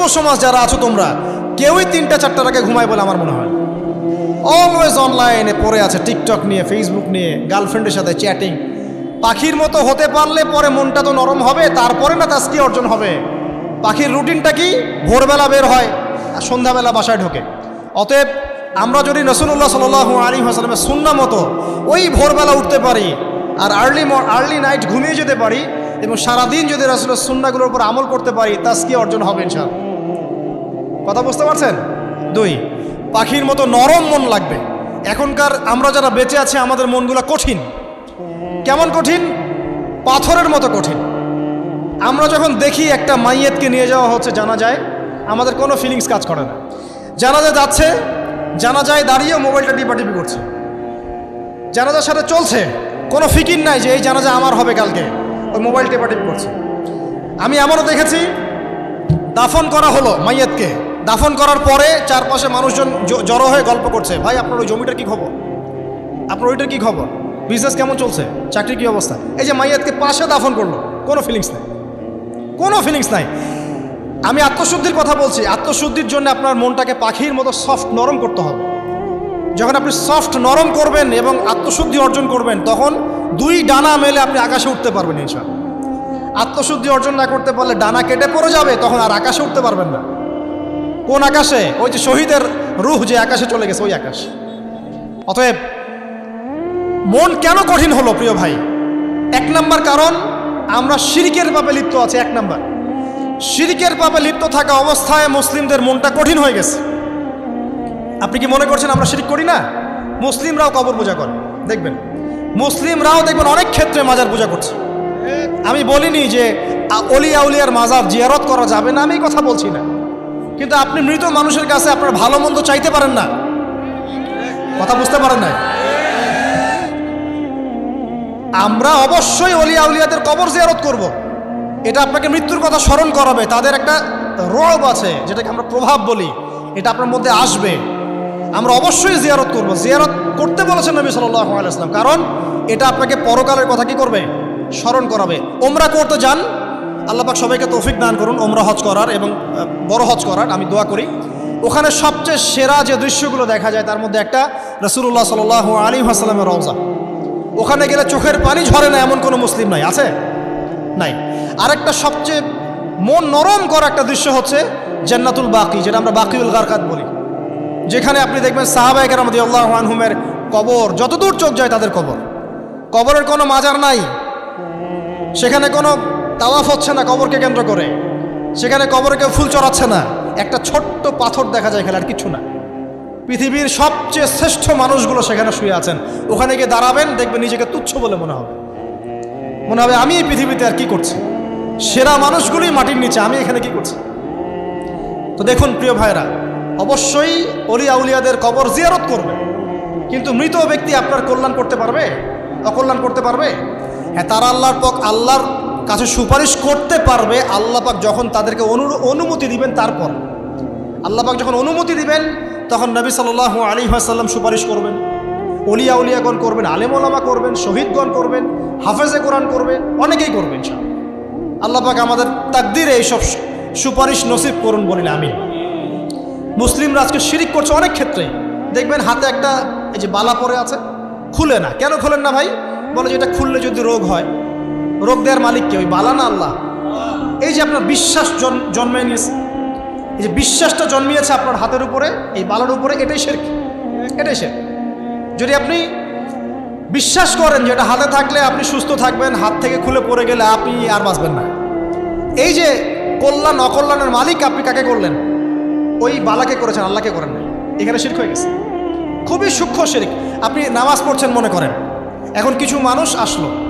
যুব সমাজ যারা আছো তোমরা, কেউই তিনটা চারটার আগে ঘুমায় বলে আমার মনে হয় অলওয়েজ অনলাইনে পড়ে আছে টিকটক নিয়ে ফেসবুক নিয়ে গার্লফ্রেন্ডের সাথে চ্যাটিং পাখির মতো হতে পারলে পরে মনটা তো নরম হবে, তারপরে না তাস্কি অর্জন হবে? পাখির রুটিনটা কি? ভোরবেলা বের হয় আর সন্ধ্যাবেলা বাসায় ঢোকে। অতএব আমরা যদি রসুল্লাহ সাল আলী হাসলামের সুন্না মতো ওই ভোরবেলা উঠতে পারি আর আর্লি আর্লি নাইট ঘুমিয়ে যেতে পারি এবং সারাদিন যদি রসুলের সুন্নাগুলোর উপর আমল করতে পারি তাস্কি অর্জন হবে ইনশাল কথা বুঝতে পারছেন? দুই, পাখির মতো নরম মন লাগবে। এখনকার আমরা যারা বেঁচে আছি, আমাদের মনগুলো কঠিন। কেমন কঠিন? পাথরের মতো কঠিন। আমরা যখন দেখি একটা মাইয়েতকে নিয়ে যাওয়া হচ্ছে, জানা যায় আমাদের কোনো ফিলিংস কাজ করে না। জানা জানাজা যাচ্ছে, জানা যায় দাঁড়িয়ে মোবাইলটা টিপাটিপি করছে। জানাজার সাথে চলছে, কোনো ফিকির নাই যে এই জানাজা আমার হবে কালকে। ওই মোবাইল টেপাটিপি করছে। আমি এমনও দেখেছি, দাফন করা হলো মাইয়াতকে। দাফন করার পরে চারপাশে মানুষজন জড়ো হয়ে গল্প করছে। ভাই, আপনার ওই জমিটার কী খবর? আপনার ওইটার কি খবর? বিজনেস কেমন চলছে? চাকরির কী অবস্থা? এই যে মাইয়াতকে পাশে দাফন করল, কোনো ফিলিংস নাই। কোনো ফিলিংস নাই। আমি আত্মশুদ্ধির কথা বলছি। আত্মশুদ্ধির জন্য আপনার মনটাকে পাখির মতো সফট নরম করতে হবে। যখন আপনি সফট নরম করবেন এবং আত্মশুদ্ধি অর্জন করবেন, তখন দুই ডানা মেলে আপনি আকাশে উঠতে পারবেন ইনশাল্লাহ আত্মশুদ্ধি অর্জন না করতে পারলে ডানা কেটে পড়ে যাবে, তখন আর আকাশে উঠতে পারবেন না। কোন আকাশে? ওই যে শহীদের রুহ যে আকাশে চলে গেছে, ওই আকাশ। অতএব, মন কেন কঠিন হলো, প্রিয় ভাই? এক নাম্বার কারণ, আমরা শিরিকের পাপে লিপ্ত আছি, এক নাম্বার। শিরিকের পাপে লিপ্ত থাকা অবস্থায় মুসলিমদের মনটা কঠিন হয়ে গেছে। আপনি কি মনে করছেন আমরা শিরিক করি না? মুসলিমরাও কবর পূজা করে। দেখবেন, মুসলিমরাও দেখবেন অনেক ক্ষেত্রে মাজার পূজা করছে। আমি বলিনি যে আ- অলি আউলিয়ার মাজার জিয়ারত করা যাবে না, আমি কথা বলছি না। কিন্তু আপনি মৃত মানুষের কাছে আপনার ভালো মন্দ চাইতে পারেন না। কথা বুঝতে পারেন না আমরা অবশ্যই অলি উলিয়াদের কবর জিয়ারত করব। এটা আপনাকে মৃত্যুর কথা স্মরণ করাবে। তাদের একটা রব আছে, যেটাকে আমরা প্রভাব বলি। এটা আপনার মধ্যে আসবে। আমরা অবশ্যই জিয়ারত করব। জিয়ারত করতে বলেছেন নবী আলাইসলাম কারণ এটা আপনাকে পরকালের কথা কি করবে? স্মরণ করাবে। ওমরা করতে যান আল্লাপাক সবাইকে তৌফিক দান করুন ওমরা হজ করার এবং বড় হজ করার, আমি দোয়া করি। ওখানে সবচেয়ে সেরা যে দৃশ্যগুলো দেখা যায়, তার মধ্যে একটা রসুল্লাহ সাল আলী হাসলামের রওজা। ওখানে গেলে চোখের পানি ঝরে না, এমন কোনো মুসলিম নাই, আছে? নাই। আরেকটা সবচেয়ে মন নরম করা একটা দৃশ্য হচ্ছে জান্নাতুল বাকি, যেটা আমরা বাকিউল গারকাত বলি। যেখানে আপনি দেখবেন সাহাবাহিকের আমাদের আল্লাহ কবর, যতদূর চোখ যায় তাদের কবর। কবরের কোনো মাজার নাই। সেখানে কোনো তাওয়াফ হচ্ছে না কবরকে কেন্দ্র করে। সেখানে কবরে কেউ ফুল চড়াচ্ছে না। একটা ছোট্ট পাথর দেখা যায় খেলে আর কিছু না। পৃথিবীর সবচেয়ে শ্রেষ্ঠ মানুষগুলো সেখানে শুয়ে আছেন। ওখানে গিয়ে দাঁড়াবেন, দেখবেন নিজেকে তুচ্ছ বলে মনে হবে। মনে হবে, আমি এই পৃথিবীতে আর কি করছি? সেরা মানুষগুলোই মাটির নিচে, আমি এখানে কি করছি? তো দেখুন, প্রিয় ভাইরা অবশ্যই অলি আউলিয়াদের কবর জিয়ারত করবে। কিন্তু মৃত ব্যক্তি আপনার কল্যাণ করতে পারবে? অকল্যাণ করতে পারবে? হ্যাঁ তারা আল্লাহর পক আল্লাহর কাছে সুপারিশ করতে পারবে, আল্লাহ পাক যখন তাদেরকে অনু- অনুমতি দিবেন তারপর। আল্লাহ পাক যখন অনুমতি দিবেন, তখন নবী সাল্লাহ আলী আসাল্লাম সুপারিশ করবেন। অলিয়া উলিয়াগণ করবেন, আলেম ওলামা করবেন, শহীদগণ করবেন, হাফেজে কোরআন করবে অনেকেই করবেন সব আল্লাহ পাক আমাদের তাকদিরে এইসব সুপারিশ নসিব করুন বলিন আমি মুসলিমরা আজকে শিরিক করছে অনেক ক্ষেত্রে। দেখবেন হাতে একটা, এই যে বালা পরে আছে, খুলে না। কেন খোলেন না ভাই? বলে যে এটা খুললে যদি রোগ হয়। রোগ দেওয়ার মালিক কে? ওই বালা না আল্লাহ? এই যে আপনার বিশ্বাস জন- জন্মে নিয়েছে, এই যে বিশ্বাসটা জন্মিয়েছে আপনার হাতের উপরে, এই বালার উপরে, এটাই শেরক এটাই শেরক। যদি আপনি বিশ্বাস করেন যে এটা হাতে থাকলে আপনি সুস্থ থাকবেন, হাত থেকে খুলে পড়ে গেলে আপনি আর বাঁচবেন না। এই যে কল্যাণ, অকল্যাণের মালিক আপনি কাকে করলেন? ওই বালাকে করেছেন, আল্লাহকে করেন এখানে শির্ক হয়ে গেছে। খুবই সূক্ষ্ম শিরিক। আপনি নামাজ পড়ছেন মনে করেন। এখন কিছু মানুষ আসলো।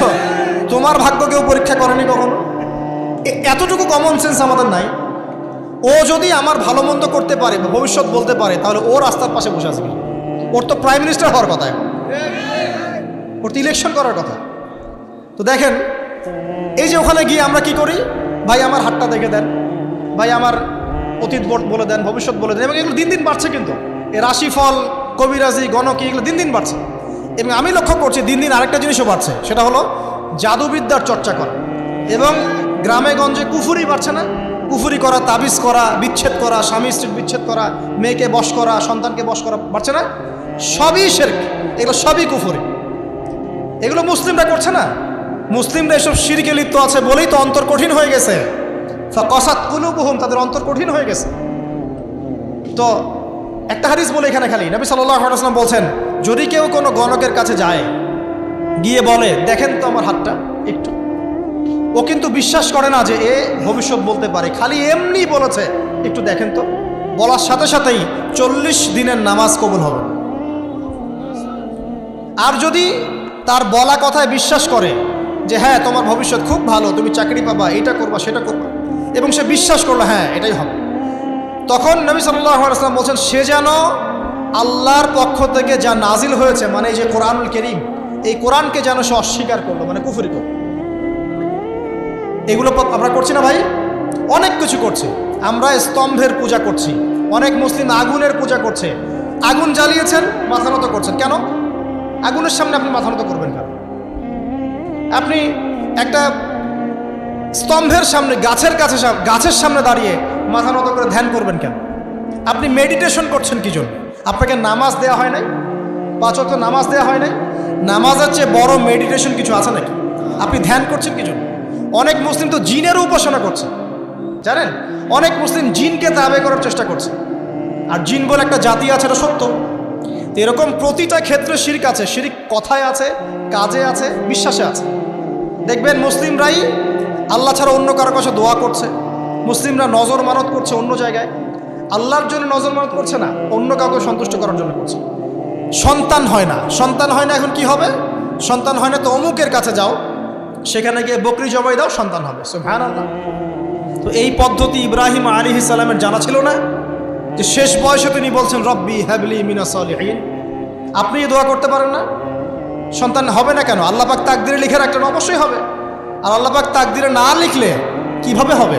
তো তোমার ভাগ্য কেউ পরীক্ষা করেনি কখনো? এ- এতটুকু কমন সেন্স আমাদের নাই। ও যদি আমার ভালো মন্দ করতে পারে, ভবিষ্যৎ বলতে পারে, তাহলে ও রাস্তার পাশে বসে আসবে ওর তো প্রাইম মিনিস্টার হওয়ার কথা। ওর তো ইলেকশন করার কথা। তো দেখেন, এই যে ওখানে গিয়ে আমরা কি করি? ভাই, আমার হাতটা দেখে দেন। ভাই, আমার অতীত বলে দেন, ভবিষ্যৎ বলে দেন, এবং এগুলো দিন দিন বাড়ছে কিন্তু। এই রাশিফল, কবিরাজি, গণকি, এগুলো দিন দিন বাড়ছে। এবং আমি লক্ষ্য করছি দিন দিন আরেকটা জিনিসও বাড়ছে, সেটা হলো জাদুবিদ্যার চর্চা করা। এবং গ্রামে গঞ্জে কুফুরি বাড়ছে না? কুফুরি করা, তাবিজ করা, বিচ্ছেদ করা, স্বামী স্ত্রীর বিচ্ছেদ করা, মেয়েকে বশ করা, সন্তানকে বশ করা বাড়ছে না? সবই শেরক, এগুলো সবই কুফুরি। এগুলো মুসলিমরা করছে না? মুসলিমরা এসব শিরকে লিপ্ত আছে বলেই তো অন্তর কঠিন হয়ে গেছে। কসাত কুলুবহুম, তাদের অন্তর কঠিন হয়ে গেছে। তো একটা হাদিস বলে এখানে খালি। নবী ওয়াসাল্লাম বলছেন, যদি কেউ কোনো গণকের কাছে যায়, গিয়ে বলে, দেখেন তো আমার হাতটা, একটু। ও কিন্তু বিশ্বাস করে না যে এ ভবিষ্যৎ বলতে পারে। খালি এমনি বলেছে, একটু দেখেন তো। বলার সাথে সাথেই চল্লিশ দিনের নামাজ কবুল হবে। আর যদি তার বলা কথায় বিশ্বাস করে যে হ্যাঁ তোমার ভবিষ্যৎ খুব ভালো, তুমি চাকরি পাবা, এটা করবা, সেটা করবা, এবং সে বিশ্বাস করল হ্যাঁ এটাই হবে। তখন নবী সাল্লাম বলছেন, সে যেন আল্লাহর পক্ষ থেকে যা নাজিল হয়েছে মানে এই যে কোরআনুল করিম, এই কোরআনকে যেন সে অস্বীকার করল মানে কুফুরি করল। এগুলো আমরা করছি না ভাই? অনেক কিছু করছে। আমরা স্তম্ভের পূজা করছি, অনেক মুসলিম আগুনের পূজা করছে। আগুন জ্বালিয়েছেন, মাথা নত করছেন। কেন? আগুনের সামনে আপনি মাথা নত করবেন কেন? আপনি একটা স্তম্ভের সামনে, গাছের কাছে গাছের সামনে দাঁড়িয়ে মাথা নত করে ধ্যান করবেন কেন? আপনি মেডিটেশন করছেন কি জন্য? আপনাকে নামাজ দেওয়া হয় নাই? পাঁচ ওয়াক্ত নামাজ দেওয়া হয় নাই? নামাজের চেয়ে বড় মেডিটেশন কিছু আছে নাকি? আপনি ধ্যান করছেন কি জন্য? অনেক মুসলিম তো জিনেরও উপাসনা করছে। জানেন? অনেক মুসলিম জিনকে তাবে করার চেষ্টা করছে। আর জিন বলে একটা জাতি আছে, এটা সত্য। তো এরকম প্রতিটা ক্ষেত্রে শিরিক আছে। শিরিক কথায় আছে, কাজে আছে, বিশ্বাসে আছে। দেখবেন মুসলিমরাই আল্লাহ ছাড়া অন্য কারও কাছে দোয়া করছে। মুসলিমরা নজর মানত করছে অন্য জায়গায়। আল্লাহর জন্য নজর মানত করছে না, অন্য কাউকে সন্তুষ্ট করার জন্য করছে। সন্তান হয় না। সন্তান হয় না এখন কি হবে? সন্তান হয় না তো অমুকের কাছে যাও, সেখানে গিয়ে বকরি জবাই দাও, সন্তান হবে। সো ভ্যান তো এই পদ্ধতি ইব্রাহিম আলী সালামের জানা ছিল না। যে শেষ বয়সে তিনি বলছেন, রব্বি হ্যাবলি মিনা সলিহীন। আপনি দোয়া করতে পারেন না। সন্তান হবে না কেন? আল্লাহ পাক তাকদিরে লিখে রাখলেন, অবশ্যই হবে। আর আল্লাহ পাক তাকদিরে না লিখলে কীভাবে হবে?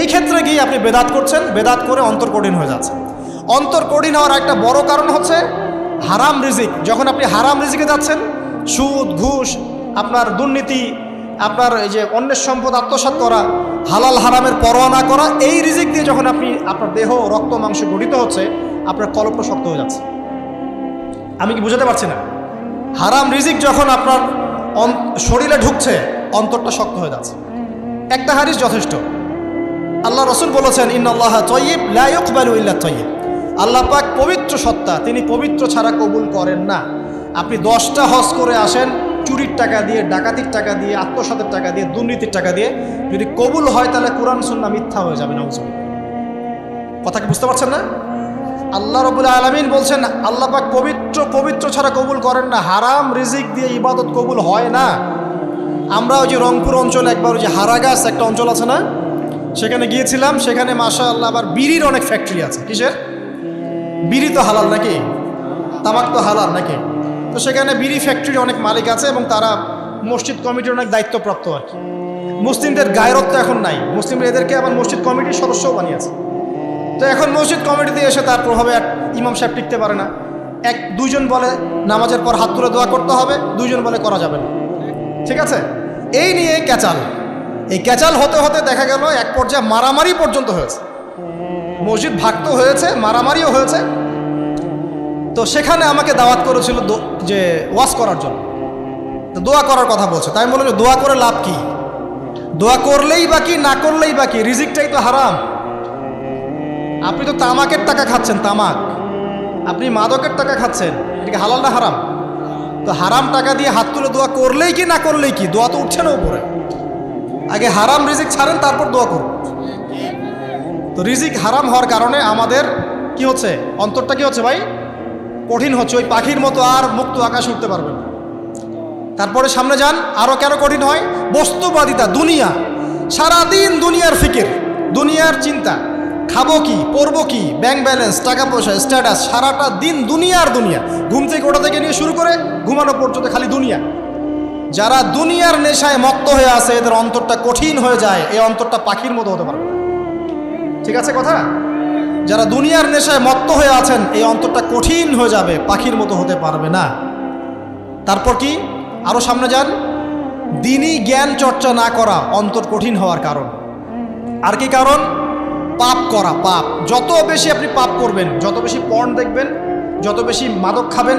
এই ক্ষেত্রে গিয়ে আপনি বেদাত করছেন, বেদাত করে অন্তর কঠিন হয়ে যাচ্ছে অন্তর কঠিন হওয়ার একটা বড় কারণ হচ্ছে হারাম রিজিক। যখন আপনি হারাম রিজিকে যাচ্ছেন, সুদ, ঘুষ, আপনার দুর্নীতি, আপনার এই যে অন্যের সম্পদ আত্মসাৎ করা, হালাল হারামের পরোয়া না করা, এই রিজিক দিয়ে যখন আপনি, আপনার দেহ, রক্ত, মাংস গঠিত হচ্ছে, আপনার কলপটা শক্ত হয়ে যাচ্ছে। আমি কি বুঝাতে পারছি না? হারাম রিজিক যখন আপনার শরীরে ঢুকছে, অন্তরটা শক্ত হয়ে যাচ্ছে। একটা হারিস যথেষ্ট। আল্লাহ রসুল বলেছেন ইন ইন্নআল্লাহ তৈব লাইকবালু ইল্লা তৈব আল্লাহ পাক পবিত্র সত্তা, তিনি পবিত্র ছাড়া কবুল করেন না। আপনি দশটা হজ করে আসেন, চুরির টাকা দিয়ে, ডাকাতির টাকা দিয়ে, আত্মসাতের টাকা দিয়ে, দুর্নীতির টাকা দিয়ে, যদি কবুল হয় তাহলে কোরআন সুন্না মিথ্যা হয়ে যাবে না কথা কি বুঝতে পারছেন না? আল্লাহ রবুল আলমিন বলছেন, আল্লাহ পাক পবিত্র পবিত্র ছাড়া কবুল করেন না। হারাম রিজিক দিয়ে ইবাদত কবুল হয় না। আমরা ওই যে রংপুর অঞ্চল, একবার ওই যে হারাগাছ একটা অঞ্চল আছে না? সেখানে গিয়েছিলাম, সেখানে মাসা আল্লাহ আবার বিড়ির অনেক ফ্যাক্টরি আছে। কিসের? বিড়ি তো হালাল নাকি? তামাক তো হালাল নাকি? তো সেখানে বিড়ি ফ্যাক্টরির অনেক মালিক আছে এবং তারা মসজিদ কমিটির অনেক দায়িত্বপ্রাপ্ত আর কি। মুসলিমদের গায়রত্ব এখন নাই। মুসলিমরা এদেরকে আবার মসজিদ কমিটির সদস্যও বানিয়েছে। তো এখন মসজিদ কমিটিতে এসে তার প্রভাবে ইমাম সাহেব টিকতে পারে না। এক, দুইজন বলে নামাজের পর হাত তুলে দোয়া করতে হবে, দুইজন বলে করা যাবে না। ঠিক আছে? এই নিয়ে ক্যাচাল। এই ক্যাচাল হতে হতে দেখা গেল এক পর্যায়ে মারামারি পর্যন্ত হয়েছে। মসজিদ ভাগত হয়েছে, মারামারিও হয়েছে। তো সেখানে আমাকে দাওয়াত করেছিল যে ওয়াশ করার জন্য। দোয়া করার কথা বলছে। তাই বললাম যে দোয়া করে লাভ কি? দোয়া করলেই বাকি না করলেই বাকি রিজিকটাই তো হারাম। আপনি তো তামাকের টাকা খাচ্ছেন, তামাক। আপনি মাদকের টাকা খাচ্ছেন, এটা কি হালাল না হারাম? তো হারাম টাকা দিয়ে হাত তুলে দোয়া করলেই কি, না করলেই কি? দোয়া তো উঠছে না উপরে। আগে হারাম রিজিক ছাড়েন, তারপর দোয়া করুন। তো রিজিক হারাম হওয়ার কারণে আমাদের কি হচ্ছে? অন্তরটা কি হচ্ছে ভাই? কঠিন হচ্ছে, ওই পাখির মতো আর মুক্ত আকাশ উঠতে পারবে না। তারপরে সামনে যান আরও কেন কঠিন হয়? বস্তুবাদিতা, দুনিয়া। সারাদিন দুনিয়ার ফিকির, দুনিয়ার চিন্তা। খাব কি, পরবো কি, ব্যাংক ব্যালেন্স, টাকা পয়সা, স্ট্যাটাস, সারাটা দিন দুনিয়ার দুনিয়া। ঘুম থেকে ওটা থেকে নিয়ে শুরু করে ঘুমানো পর্যন্ত খালি দুনিয়া। যারা দুনিয়ার নেশায় মত্ত হয়ে আছে, এদের অন্তরটা কঠিন হয়ে যায়, এই অন্তরটা পাখির মতো হতে পারবে ঠিক আছে কথা? যারা দুনিয়ার নেশায় মত্ত হয়ে আছেন, এই অন্তরটা কঠিন হয়ে যাবে, পাখির মতো হতে পারবে না। তারপর কি? আরও সামনে যান। দিনই জ্ঞান চর্চা না করা অন্তর কঠিন হওয়ার কারণ। আর কি কারণ? পাপ করা, পাপ। যত বেশি আপনি পাপ করবেন, যত বেশি পণ দেখবেন, যত বেশি মাদক খাবেন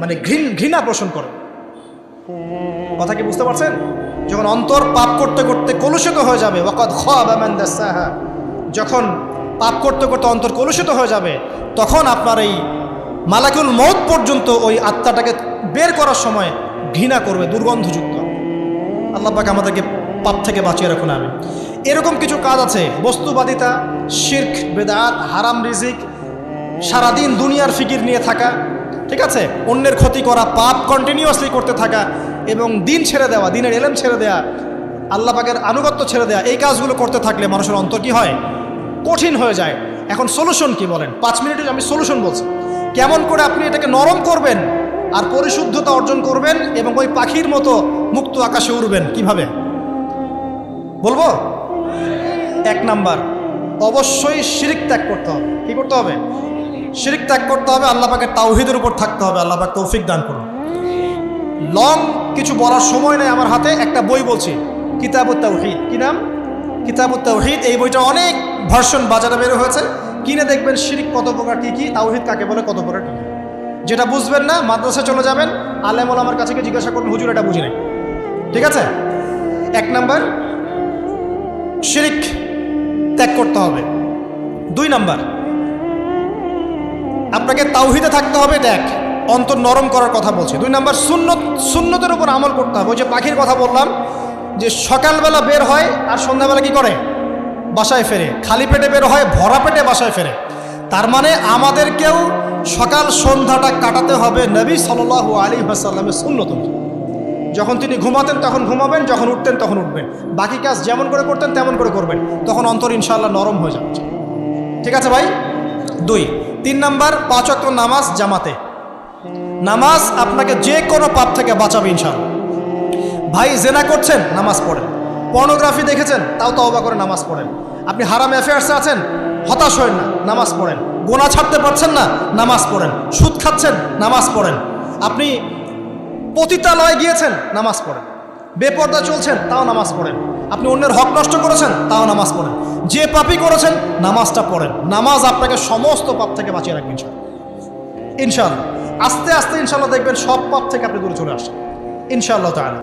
মানে ঘৃণ, ঘৃণা পোষণ করে। কথা কি বুঝতে পারছেন? যখন অন্তর পাপ করতে করতে কলুষিত হয়ে যাবে, ওয়াকাদ দাসাহা, যখন পাপ করতে করতে অন্তর কলুষিত হয়ে যাবে, তখন আপনার এই মালাকুল মৌত পর্যন্ত ওই আত্মাটাকে বের করার সময় ঘৃণা করবে, দুর্গন্ধযুক্ত। আল্লাহ পাক আমাদেরকে পাপ থেকে বাঁচিয়ে রাখুন আমি এরকম কিছু কাজ আছে, বস্তুবাদিতা, শির্ক, বেদাত, হারাম রিজিক, সারাদিন দুনিয়ার ফিকির নিয়ে থাকা ঠিক আছে? অন্যের ক্ষতি করা পাপ কন্টিনিউয়াসলি করতে থাকা এবং দিন ছেড়ে দেওয়া, দিনের এলেম ছেড়ে দেওয়া আল্লাহ পাকের আনুগত্য ছেড়ে দেওয়া এই কাজগুলো করতে থাকলে মানুষের অন্তর কি হয়? কঠিন হয়ে যায়। এখন সলিউশন কি বলেন? পাঁচ মিনিটে আমি সলিউশন বলছি। কেমন করে আপনি এটাকে নরম করবেন আর পরিশুদ্ধতা অর্জন করবেন এবং ওই পাখির মতো মুক্ত আকাশে উড়বেন? কীভাবে? বলব? এক নাম্বার, অবশ্যই শিরিক ত্যাগ করতে হবে। কি করতে হবে? শিরিক ত্যাগ করতে হবে, আল্লাহ পাকের তাওহিদের উপর থাকতে হবে, আল্লাহ পাক তৌফিক দান করুন। লং কিছু বলার সময় নেই আমার হাতে, একটা বই বলছি, কিতাবুত তাওহিদ। কি নাম? কিতাবুত তাওহিদ, এই বইটা অনেক ভার্সন বাজারে বের হয়েছে। কিনে দেখবেন শিরিক কত প্রকার, কী কী, তাওহিদ কাকে বলে, কত প্রকার, কী। যেটা বুঝবেন না মাদ্রাসায় চলে যাবেন, আলেমল আমার কাছে জিজ্ঞাসা করবেন হুজুর, এটা বুঝি নাই? ঠিক আছে? এক নাম্বার, শিরিক ত্যাগ করতে হবে। দুই নাম্বার আপনাকে তাওহিদে থাকতে হবে, দেখ, অন্তর নরম করার কথা বলছি। দুই নাম্বার, সুন্নত, সুন্নতের উপর আমল করতে হবে। ওই যে পাখির কথা বললাম, যে সকালবেলা বের হয় আর সন্ধ্যাবেলা কি করে? বাসায় ফেরে। খালি পেটে বের হয়, ভরা পেটে বাসায় ফেরে। তার মানে আমাদেরকেও সকাল সন্ধ্যাটা কাটাতে হবে নবী সাল্লাহ আলী হাসাল্লামের সুন্নত যখন তিনি ঘুমাতেন, তখন ঘুমাবেন, যখন উঠতেন, তখন উঠবেন। বাকি কাজ যেমন করে করতেন, তেমন করে করবেন। তখন অন্তর ইনশাল্লাহ নরম হয়ে যাচ্ছে। ঠিক আছে ভাই? দুই, তিন নাম্বার, পাঁচ অক্ট নামাজ জামাতে। নামাজ আপনাকে যে কোনো পাপ থেকে বাঁচাবে ইনশাল্লাহ ভাই, জেনা করছেন, নামাজ পড়েন। পর্নোগ্রাফি দেখেছেন, তাও তওবা করে নামাজ পড়েন। আপনি হারাম অ্যাফেয়ার্সে আছেন, হতাশ হয়েন না, নামাজ পড়েন। গোনা ছাড়তে পারছেন না, নামাজ পড়েন। সুদ খাচ্ছেন, নামাজ পড়েন। আপনি পতিতালয়ে গিয়েছেন, নামাজ পড়েন। বেপর্দা চলছেন, তাও নামাজ পড়েন। আপনি অন্যের হক নষ্ট করেছেন, তাও নামাজ পড়েন। যে পাপই করেছেন, নামাজটা পড়েন। নামাজ আপনাকে সমস্ত পাপ থেকে বাঁচিয়ে রাখবেন ইনশাল্লাহ আস্তে আস্তে ইনশাল্লাহ দেখবেন সব পাপ থেকে আপনি দূরে চলে আসেন ইনশাআল্লাহ তাআলা।